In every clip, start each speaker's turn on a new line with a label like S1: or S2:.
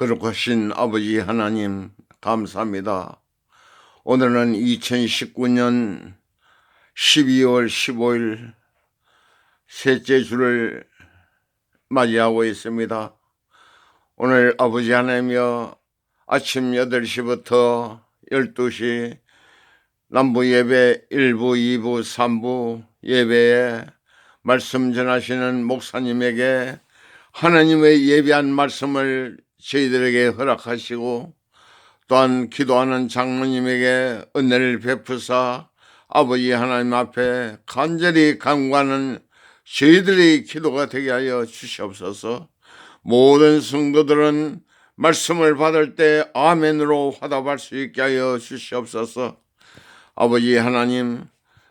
S1: 거룩하신 아버지 하나님 감사합니다. 오늘은 2019년 12월 15일 셋째 주를 맞이하고 있습니다. 오늘 아버지 하나님여 아침 8시부터 12시 남부 예배 1부, 2부, 3부 예배에 말씀 전하시는 목사님에게 하나님의 예비한 말씀을 저희들에게 허락하시고 또한 기도하는 장로님에게 은혜를 베푸사 아버지 하나님 앞에 간절히 간구하는 저희들의 기도가 되게 하여 주시옵소서. 모든 성도들은 말씀을 받을 때 아멘으로 화답할 수 있게 하여 주시옵소서. 아버지 하나님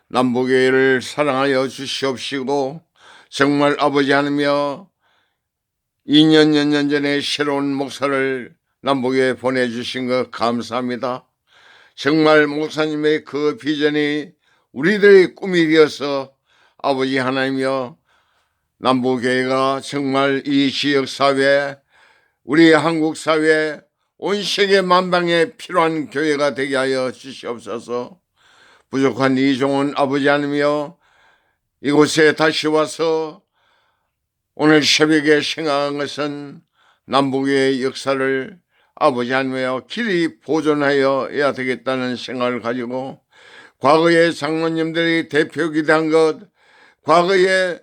S1: 남북교회를 사랑하여 주시옵시고 정말 아버지 하나며 2년 몇년 전에 새로운 목사를 남북에 보내주신 것 감사합니다. 정말 목사님의 그 비전이 우리들의 꿈이 되어서 아버지 하나님여 남북교회가 정말 이 지역 사회, 우리 한국 사회, 온 세계 만방에 필요한 교회가 되게 하여 주시옵소서. 부족한 이종은 아버지 하나님여 이곳에 다시 와서 오늘 새벽에 생각한 것은 남북의 역사를 아버지 하나님여 길이 보존하여야 되겠다는 생각을 가지고 과거의 장로님들이 대표기도 한 것, 과거에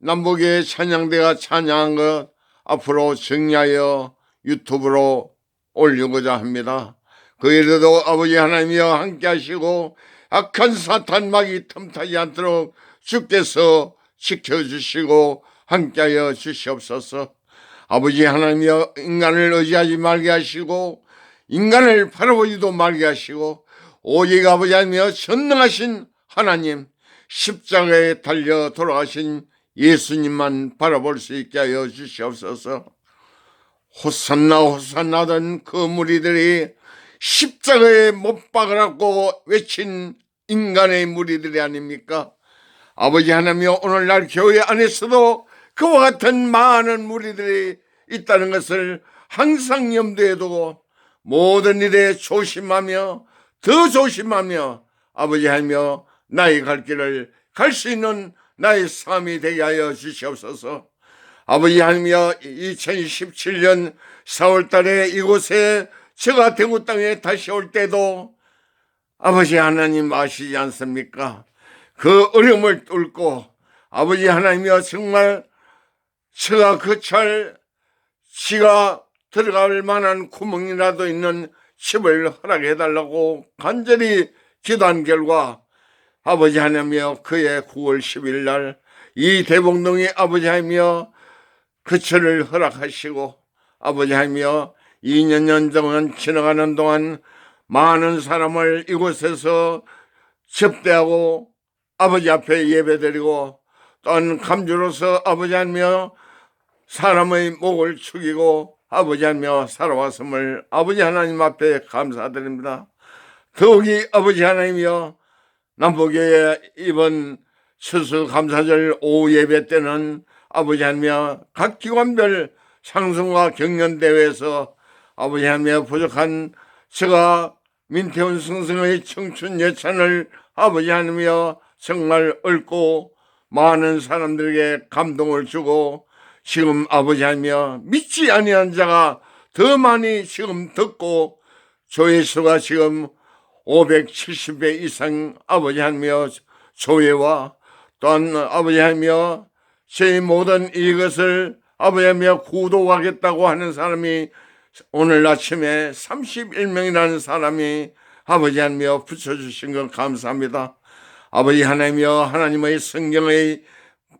S1: 남북의 찬양대가 찬양한 것 앞으로 정리하여 유튜브로 올리고자 합니다. 그 일에도 아버지 하나님이여 함께 하시고 악한 사탄 막이 틈타지 않도록 주께서 지켜주시고 함께하여 주시옵소서. 아버지 하나님이여 인간을 의지하지 말게 하시고 인간을 바라보지도 말게 하시고 오직 아버지 하나님이여 전능하신 하나님 십자가에 달려 돌아가신 예수님만 바라볼 수 있게 하여 주시옵소서. 호산나 호산나던 그 무리들이 십자가에 못 박으라고 외친 인간의 무리들이 아닙니까? 아버지 하나님이여 오늘날 교회 안에서도 그와 같은 많은 무리들이 있다는 것을 항상 염두에 두고 모든 일에 조심하며 더 조심하며 아버지 하며 나의 갈 길을 갈 수 있는 나의 삶이 되게 하여 주시옵소서. 아버지 하나님이여 2017년 4월 달에 이곳에 제가 대구 땅에 다시 올 때도 아버지 하나님 아시지 않습니까? 그 어려움을 뚫고 아버지 하나님이여 정말 제가 그철 지가 들어갈 만한 구멍이라도 있는 집을 허락해 달라고 간절히 기도한 결과 아버지 하나님이여 그의 9월 10일 날 이 대봉동이 아버지 하나님이여 그철을 허락하시고 아버지 하나님이여 2년 년 동안 지나가는 동안 많은 사람을 이곳에서 접대하고 아버지 앞에 예배드리고 또한 감주로서 아버지 하며 사람의 목을 축이고 아버지 하며 살아왔음을 아버지 하나님 앞에 감사드립니다. 더욱이 아버지 하나님이여 남북교회 이번 수수감사절 오후 예배 때는 아버지 하며 각 기관별 상승과 경연 대회에서 아버지 하며 부족한 제가 민태훈 승승의 청춘 예찬을 아버지 하나며 정말 얽고 많은 사람들에게 감동을 주고 지금 아버지 하며 믿지 아니한 자가 더 많이 지금 듣고 조회수가 지금 570배 이상 아버지 하며 조회와 또한 아버지 하며 제 모든 이것을 아버지 하며 구독하겠다고 하는 사람이 오늘 아침에 31명이라는 사람이 아버지 하나님여 붙여주신 것 감사합니다. 아버지 하나님여 하나님의 성경의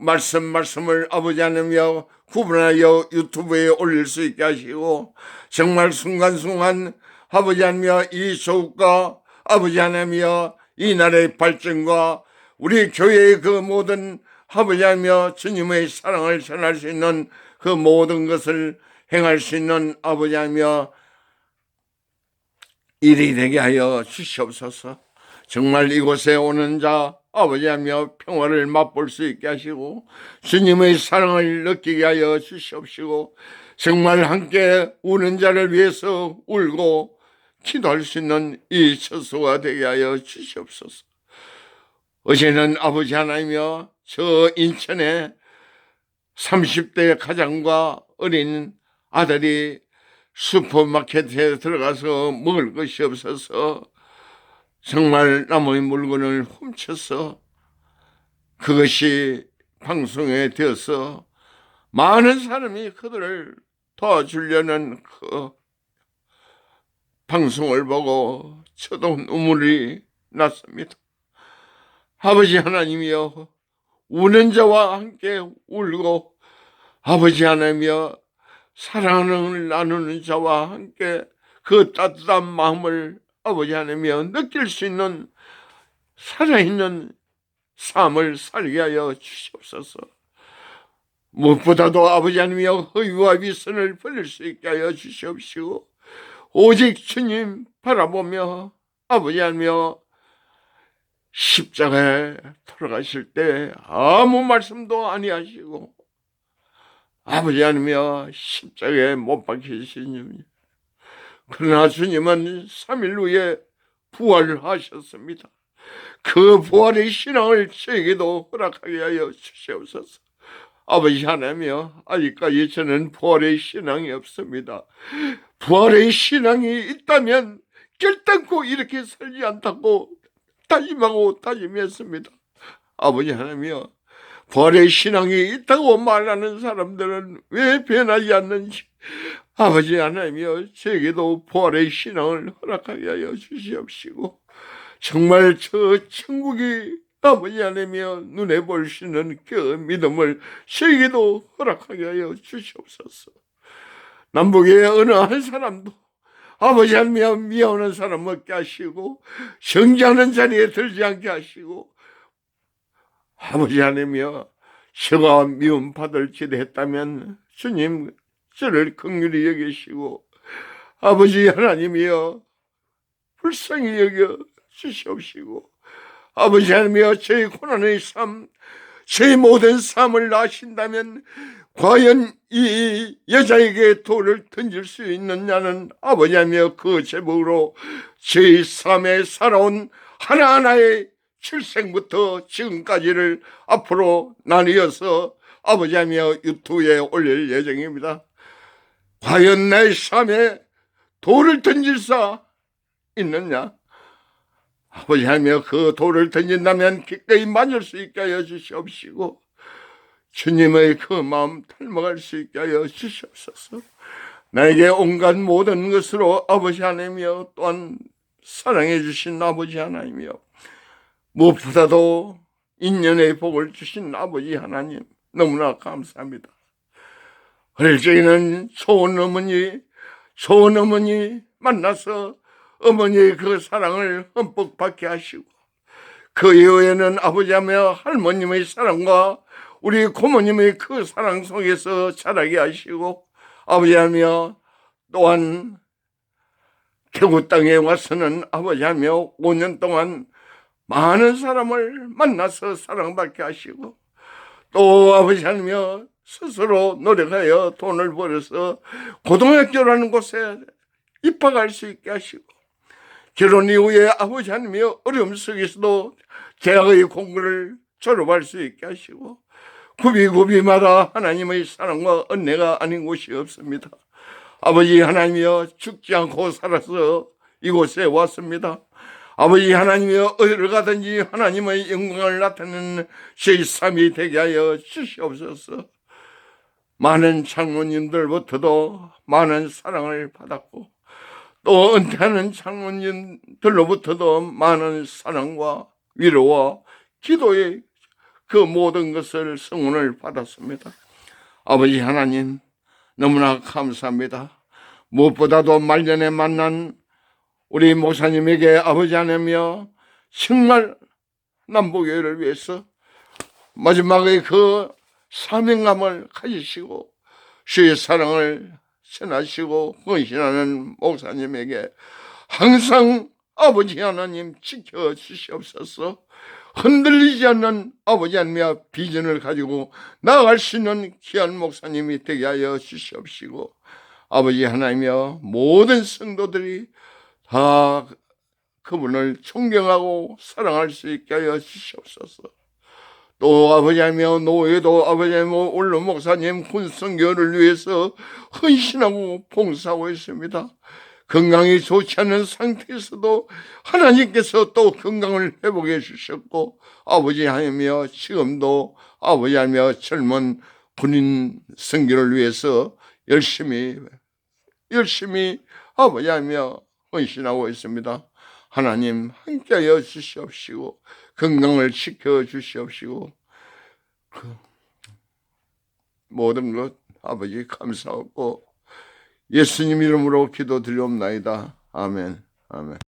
S1: 말씀 말씀을 아버지 하나님여 구분하여 유튜브에 올릴 수 있게 하시고 정말 순간순간 아버지 하나님여 이 조국과 아버지 하나님여 이 나라의 발전과 우리 교회의 그 모든 아버지 하나님여 주님의 사랑을 전할 수 있는 그 모든 것을 행할 수 있는 아버지 하며 일이 되게 하여 주시옵소서. 정말 이곳에 오는 자 아버지 하며 평화를 맛볼 수 있게 하시고 주님의 사랑을 느끼게 하여 주시옵시고 정말 함께 우는 자를 위해서 울고 기도할 수 있는 이 처소가 되게 하여 주시옵소서. 어제는 아버지 하나님이여 저 인천에 30대 가장과 어린 아들이 슈퍼마켓에 들어가서 먹을 것이 없어서 정말 남의 물건을 훔쳐서 그것이 방송에 되어서 많은 사람이 그들을 도와주려는 그 방송을 보고 저도 눈물이 났습니다. 아버지 하나님이여 우는 자와 함께 울고 아버지 하나님이여 사랑을 나누는 자와 함께 그 따뜻한 마음을 아버지 하나님이여 느낄 수 있는 살아있는 삶을 살게 하여 주시옵소서. 무엇보다도 아버지 하나님이여 허위와 위선을 버릴 수 있게 하여 주시옵시고 오직 주님 바라보며 아버지 하나님이여 십자가에 돌아가실 때 아무 말씀도 아니하시고 아버지 하나님이여 십자가에 못 박히신 주님 그러나 주님은 3일 후에 부활을 하셨습니다. 그 부활의 신앙을 저에게도 허락하게 하여 주시옵소서. 아버지 하나님이여 아직까지 저는 부활의 신앙이 없습니다. 부활의 신앙이 있다면 결단코 이렇게 살지 않다고 다짐하고 다짐했습니다. 아버지 하나님이여 부활의 신앙이 있다고 말하는 사람들은 왜 변하지 않는지 아버지 하나님이여 저에게도 부활의 신앙을 허락하게 하여 주시옵시고 정말 저 천국이 아버지 하나님이여 눈에 볼 수 있는 그 믿음을 저에게도 허락하게 하여 주시옵소서. 남북의 어느 한 사람도 아버지 하나님이여 미워하는 사람 없게 하시고 성장하는 자리에 들지 않게 하시고 아버지 하나님이여 저가 미움 받을 지도 했다면 주님 저를 긍휼히 여기시고 아버지 하나님이여 불쌍히 여겨 주시옵시고 아버지 하나님이여 저의 고난의 삶 저의 모든 삶을 아신다면 과연 이 여자에게 돌을 던질 수 있느냐는 아버지 하나님이여 그 제목으로 저의 삶에 살아온 하나하나의 출생부터 지금까지를 앞으로 나뉘어서 아버지 하며 유튜브에 올릴 예정입니다. 과연 내 삶에 돌을 던질 사 있느냐? 아버지 하며 그 돌을 던진다면 기꺼이 맞을 수 있게 하여 주시옵시고 주님의 그 마음 닮아갈 수 있게 하여 주시옵소서. 나에게 온갖 모든 것으로 아버지 하나님이여 또한 사랑해 주신 아버지 하나님이여 무엇보다도 인연의 복을 주신 아버지 하나님 너무나 감사합니다. 적에는 좋은 어머니, 좋은 어머니 만나서 어머니의 그 사랑을 흠뻑 받게 하시고 그 이후에는 아버지하며 할머님의 사랑과 우리 고모님의 그 사랑 속에서 자라게 하시고 아버지하며 또한 태국 땅에 와서는 아버지하며 5년 동안 많은 사람을 만나서 사랑받게 하시고 또 아버지 하나님여 스스로 노력하여 돈을 벌어서 고등학교라는 곳에 입학할 수 있게 하시고 결혼 이후에 아버지 하나님여 어려움 속에서도 대학의 공부를 졸업할 수 있게 하시고 구비구비마다 하나님의 사랑과 은혜가 아닌 곳이 없습니다. 아버지 하나님이여 죽지 않고 살아서 이곳에 왔습니다. 아버지 하나님이여 어디를 가든지 하나님의 영광을 나타내는 제 삶이 되게 하여 주시옵소서. 많은 장로님들부터도 많은 사랑을 받았고 또 은퇴하는 장로님들로부터도 많은 사랑과 위로와 기도의 그 모든 것을 성원을 받았습니다. 아버지 하나님 너무나 감사합니다. 무엇보다도 말년에 만난 우리 목사님에게 아버지 하나며 정말 남북교회를 위해서 마지막에 그 사명감을 가지시고 주의 사랑을 전하시고 헌신하는 목사님에게 항상 아버지 하나님 지켜 주시옵소서 흔들리지 않는 아버지 하나님의 비전을 가지고 나아갈 수 있는 귀한 목사님이 되게 하여 주시옵시고 아버지 하나님여 모든 성도들이 다 그분을 존경하고 사랑할 수 있게 하여 주시옵소서. 또 아버지 하나님여 노예도 아버지 하나님여 올로 목사님 군성교를 위해서 헌신하고 봉사하고 있습니다. 건강이 좋지 않은 상태에서도 하나님께서 또 건강을 회복해 주셨고 아버지 하나님여 지금도 아버지 하나님여 젊은 군인 성교를 위해서 열심히 열심히 아버지 하나님여 헌신하고 있습니다. 하나님 함께하여 주시옵시고 건강을 지켜 주시옵시고 그 모든 것 아버지 감사하고 예수님 이름으로 기도 드리옵나이다. 아멘. 아멘.